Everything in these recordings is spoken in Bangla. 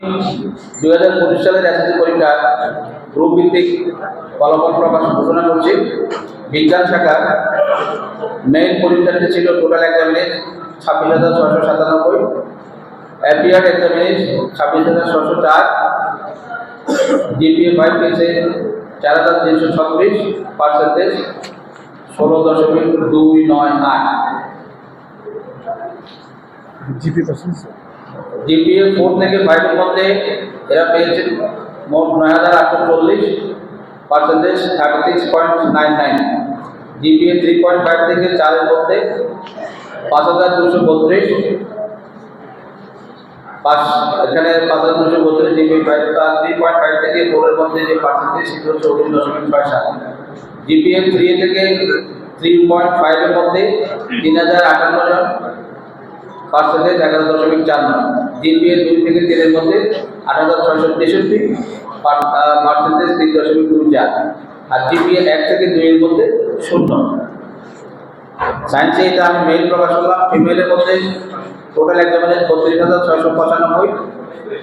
দুই হাজার পঁচিশ সালের এসএসসি পরীক্ষার গ্রুপ ভিত্তিক ফলাফল প্রকাশ ঘোষণা করছি। বিজ্ঞান শাখা মেইন পরীক্ষার্থী ছিল টোটাল এক্সামিনে ছাব্বিশ হাজার ছশো সাতানব্বই। অ্যাপিয়ার এক্সামিনে ছাব্বিশ হাজার ছশো চার। জিপিএ ফাইভ পেয়েছে চার হাজার তিনশো ছত্রিশ পার্সেন্টেজ ষোলো দশমিক দুই নয় আট। জিপি পার্সেন্ট জিপিএ ফোর থেকে ফাইভের মধ্যে এরা পেয়েছে মোট নয় হাজার আটশো চল্লিশ percentage thirty six point nine nine GPA three point five থেকে চারের মধ্যে পাঁচ হাজার দুশো বত্রিশ। পাঁচ, এখানে পাঁচ হাজার দুশো বত্রিশ জিপি ফাইভ তার থ্রি পয়েন্ট ফাইভ থেকে ফোরের মধ্যে যে পার্সেন্টেজ সেটি হচ্ছে উনিশ দশমিক ছয় সাত। জিপিএ থ্রি থেকে থ্রি পয়েন্ট ফাইভের মধ্যে তিন হাজার আটান্ন জন। পার্সেন্টেজ এগারো দশমিক চার নয়। জিপিএ দুই থেকে তিনের মধ্যে আট হাজার ছয়শো তেষট্টি পার্সেন্টেজ তিন দশমিক দুই চার। আর জিপিএ এক থেকে দুইয়ের মধ্যে শূন্য। সায়েন্সে এটা আমি মেইল প্রকাশ করলাম। ফিমেলের মধ্যে টোটাল এক্সামিনেজ বত্রিশ হাজার ছয়শো পঁচানব্বই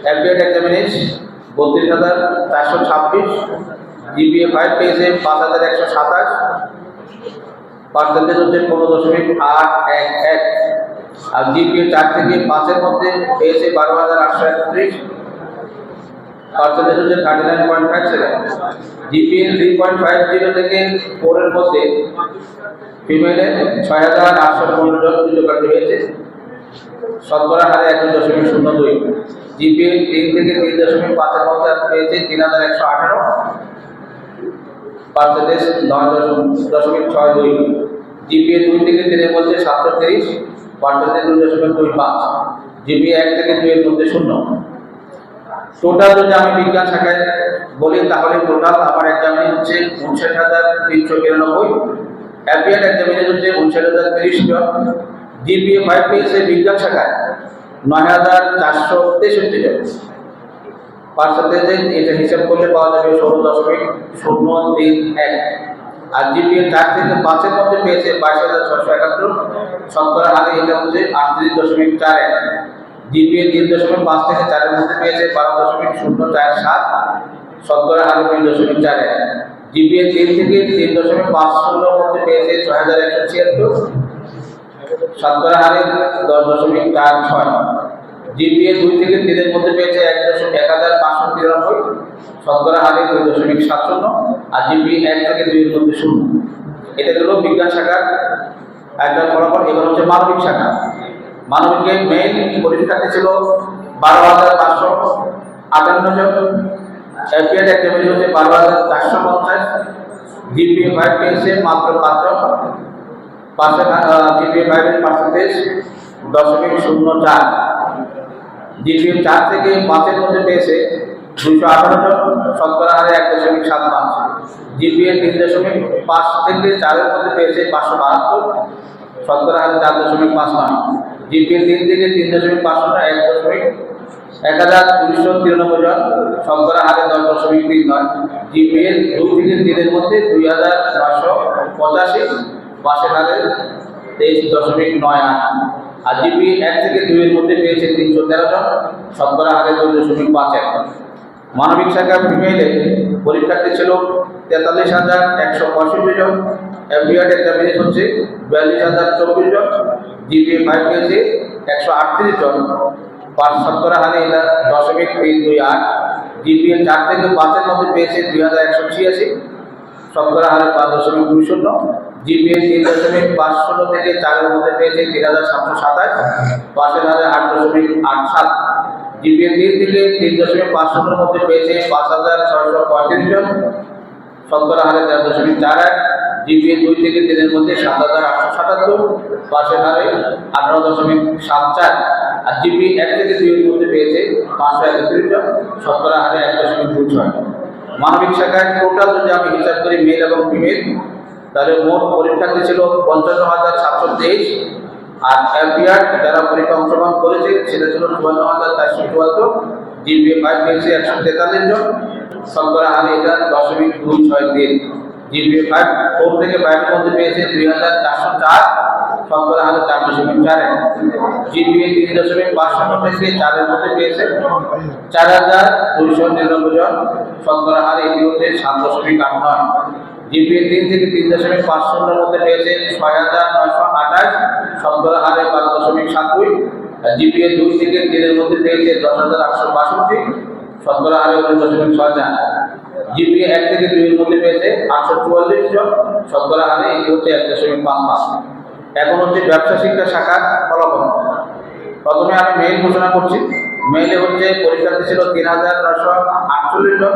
অ্যাপিয়ার এক্সামিনেজ বত্রিশ হাজার চারশো ছাব্বিশ জিপিএ ফাইভ পেয়েছে পাঁচ হাজার একশো সাতাশ পার্সেন্টেজ হচ্ছে পনেরো দশমিক আট এক এক। আর জিপিএ চার থেকে পাঁচের মধ্যে পেয়েছে বারো হাজার আটশো একত্রিশ। পার্সেন্টেজ হচ্ছে thirty nine point five seven. GPA three point five zero থেকে ফোরের মধ্যে ফিমেলে ছয় হাজার আটশো পনেরো জন কৃতকার্য হয়েছে শতকরা হারে এক দশমিক শূন্য দুই। জিপিএ তিন থেকে তিন দশমিক পাঁচের মধ্যে পেয়েছে তিন হাজার একশো আঠারো। পার্সেন্টেজ নয় দশমিক ছয় দুই। জিপিএ দুই থেকে তিনের মধ্যে সাতশো তিরিশ পার্সেন্টেজ দুই দশমিক দুই পাঁচ। জিপিএ এক থেকে দুইয়ের মধ্যে শূন্য। টোটাল যদি আমি বিজ্ঞান শাখায় বলি, তাহলে টোটাল আমার এক্সামিনে হচ্ছে উনষাট হাজার তিনশো বিরানব্বই। অ্যাপিয়ার এক্সামিনে হচ্ছে উনষাট হাজার তিরিশ জন। জিপিএ ফাইভ পেয়েছে বিজ্ঞান শাখায় নয় হাজার চারশো তেষট্টি জন। পার্সেন্টেজে এটা হিসাব করলে পাওয়া যাবে ষোলো দশমিক শূন্য তিন এক। আর জিপিএ চার থেকে পাঁচের মধ্যে পেয়েছে বাইশ হাজার ছশো একাত্তর। শতকরা হারে এটা হচ্ছে আটত্রিশ দশমিক চার এক। জিপিএ তিন দশমিক পাঁচ থেকে চারের মধ্যে পেয়েছে বারো দশমিক শূন্য চার সাত। শতকরা হারে তিন দশমিক চার এক। জিপিএ তিন থেকে তিন দশমিক পাঁচ শূন্যর মধ্যে পেয়েছে ছয় হাজার একশো ছিয়াত্তর। শতকরা হারে দশ দশমিক চার ছয়। জিপিএ দুই থেকে তিনের মধ্যে পেয়েছে এক দশমিক এক হাজার পাঁচশো তিরানব্বই, শতকরা হারে দুই দশমিক সাত শূন্য আর জিপিএ এক থেকে দুইয়ের মধ্যে শূন্য। এটা হলো বিজ্ঞান শাখার একটা ফলাফল, এবার হচ্ছে মানবিক শাখা। মানবিকে মেইন পরীক্ষার্থী ছিল বারো হাজার পাঁচশো আটান্ন জন। অ্যাপিয়ার এক্সামিনি হচ্ছে বারো হাজার চারশো পঞ্চাশ। জিপিএ ফাইভ পেয়েছে মাত্র পাঁচজন পার্সেন্ট জিপিএ ফাইভের পার্সেন্টেজ দশমিক শূন্য চার। জিপিএ চার থেকে পাঁচের মধ্যে পেয়েছে দুশো আঠারো জন, শতকরা হারে এক দশমিক সাত পাঁচ। জিপিএ তিন দশমিক পাঁচ থেকে চারের মধ্যে পেয়েছে পাঁচশো বাহাত্তর, শতকরা হারে চার দশমিক পাঁচ নয়। জিপিএ তিন থেকে তিন দশমিক পাঁচ নয়, এক দশমিক এক হাজার দুইশো তিরানব্বই জন, শতকরা হারে দশ দশমিক তিন নয়। জিপিএ দুই থেকে তিনের মধ্যে দুই হাজার নশো পঁচাশি পাশের হারে তেইশ দশমিক নয় আট। আর জিপি এক থেকে দুইয়ের মধ্যে পেয়েছে তিনশো তেরো জন। শতকরা হারে দুই দশমিক পাঁচ এক মানবিক শাখার ফিমেলে পরীক্ষার্থী ছিল তেতাল্লিশ হাজার একশো পঁয়ষট্টি জন। এফবিআর এক্সামিনেশ হচ্ছে বিয়াল্লিশ হাজার চব্বিশ জন। জিপিএ ফাইভ পেয়েছে একশো আটত্রিশ জন। পাঁচ শতকরা হারে এটা দশমিক তিন দুই আট। জিপিএ চার থেকে পাঁচের মধ্যে পেয়েছে দুই হাজার একশো ছিয়াশি। শতকরা হারে পাঁচ দশমিক দুই শূন্য। জিপিএ তিন দশমিক পাঁচ শূন্য থেকে চারের মধ্যে পেয়েছে তিন হাজার সাতশো সাতাশ, পাঁচের হারে আট দশমিক আট সাত। জিপিএ তিন থেকে তিন দশমিক পাঁচ শূন্যের মধ্যে পেয়েছে পাঁচ হাজার ছয়শো পঁয়ত্রিশ জন শতকরা হারে তেরো দশমিক চার এক। জিপিএ দুই থেকে তিনের মধ্যে সাত হাজার আটশো সাতাত্তর পাশের হারে আঠারো দশমিক সাত চার। আর জিপি এক থেকে দুইয়ের মধ্যে পেয়েছে পাঁচশো একত্রিশ জন শতকরা হারে এক দশমিক দুই ছয়। মানবিক শাখায় টোটাল যদি আমি হিসাব করি মেল এবং ফিমেল তাহলে মোট পরীক্ষার্থী ছিল? পঞ্চান্ন হাজার সাতশো তেইশ। আর এফবিআর যারা পরীক্ষা অংশগ্রহণ করেছে, সেটা ছিল চুয়ান্ন হাজার চারশো চুয়াত্তর। জিপিএ ফাইভ পেয়েছে একশো তেতাল্লিশ জন। শতকরা হারে এটা দশমিক দুই ছয় তিন। জিপিএ ফাইভ ফোর থেকে ফাইভের মধ্যে পেয়েছে দুই হাজার চারশো চার। শতকরা হারে চার দশমিক চার জিপিএ তিন দশমিক পাঁচ শূন্য থেকে চারের মধ্যে পেয়েছে চার হাজার দুইশো নিরানব্বই জন। শতকরা হার এটি হচ্ছে সাত দশমিক আট নয়। জিপিএ তিন থেকে তিন দশমিক পাঁচ শূন্যের মধ্যে পেয়েছে ছয় হাজার নয়শো আঠাশ শতকরা হারে বারো দশমিক সাত দুই জিপিএ দুই থেকে তিনের মধ্যে পেয়েছে দশ হাজার আটশো বাষট্টি শতকরা হারে উনিশ দশমিক ছয় চার। জিপিএ এক থেকে দুইয়ের মধ্যে পেয়েছে আটশো চুয়াল্লিশ জন শতকরা হারে এটি হচ্ছে এক দশমিক পাঁচ পাঁচ। এখন হচ্ছে ব্যবসা শিক্ষা শাখার ফলাফল। প্রথমে আমি মেইল ঘোষণা করছি। মেইলে হচ্ছে পরীক্ষার্থী ছিল তিন হাজার নশো আটচল্লিশ জন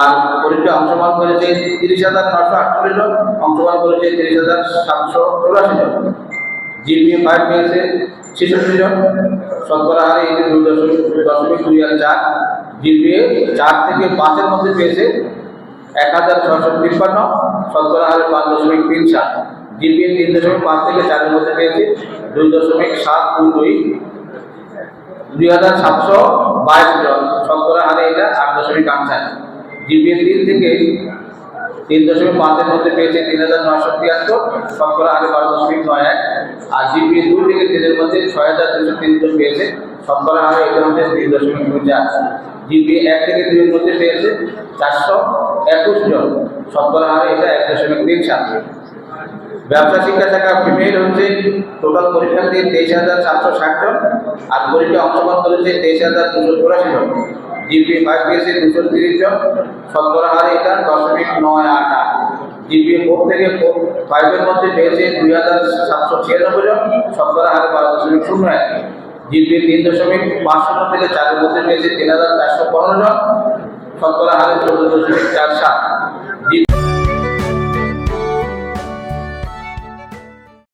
আর পরীক্ষায় অংশগ্রহণ করেছে তিরিশ হাজার নশো আটচল্লিশ জন অংশগ্রহণ করেছে তিরিশ হাজার সাতশো চৌরাশি জন। জিপিএ ফাইভ পেয়েছে ছেষট্টি জন, শতকরা হারে এটি দুই দশমিক দশমিক দুই হাজার চার জিপিএ চার থেকে পাঁচের মধ্যে পেয়েছে এক হাজার ছশো তিপ্পান্ন, শতকরা হারে পাঁচ দশমিক তিন সাত জিপিএ তিন দশমিক পাঁচ থেকে চারের মধ্যে পেয়েছে দুই দশমিক সাত দুই দুই। হাজার সাতশো বাইশ জন, শতকরা হারে এটা আট দশমিক আট জিপিএ তিন থেকে তিন দশমিক পাঁচের মধ্যে পেয়েছে তিন হাজার নয়শো তিয়াত্তর শতকরা হারে বারো দশমিক নয় এক। আর জিপিএ দুই থেকে তিনের মধ্যে ছয় হাজার দুশো তিন জন পেয়েছে শতকরা হারে এটা মধ্যে তিন দশমিক দুই চার। জিপিএ এক থেকে দুইয়ের মধ্যে পেয়েছে চারশো একুশ জন শতকরা হারে এটা এক দশমিক তিন সাত। ব্যবসা শিক্ষা শাখা ফিমেল হচ্ছে টোটাল পরীক্ষার্থী তেইশ হাজার সাতশো ষাট জন, আর পরীক্ষা অংশগ্রহণ করেছে তেইশ হাজার দুশো চুরাশি জন। জিপি ফাইভ পেয়েছে দুশো তিরিশ জন শতকরা হারে এটা দশমিক নয় আট আট। জিপি ফোর থেকে ফোর ফাইভের মধ্যে পেয়েছে দুই হাজার সাতশো ছিয়ানব্বই জন শতকরা হারে বারো দশমিক শূন্য এক। জিপি তিন দশমিক পাঁচ শূন্য থেকে চারের মধ্যে পেয়েছে তিন হাজার চারশো পনেরো জন শতকরা হারে চোদ্দ দশমিক চার সাত। জিপি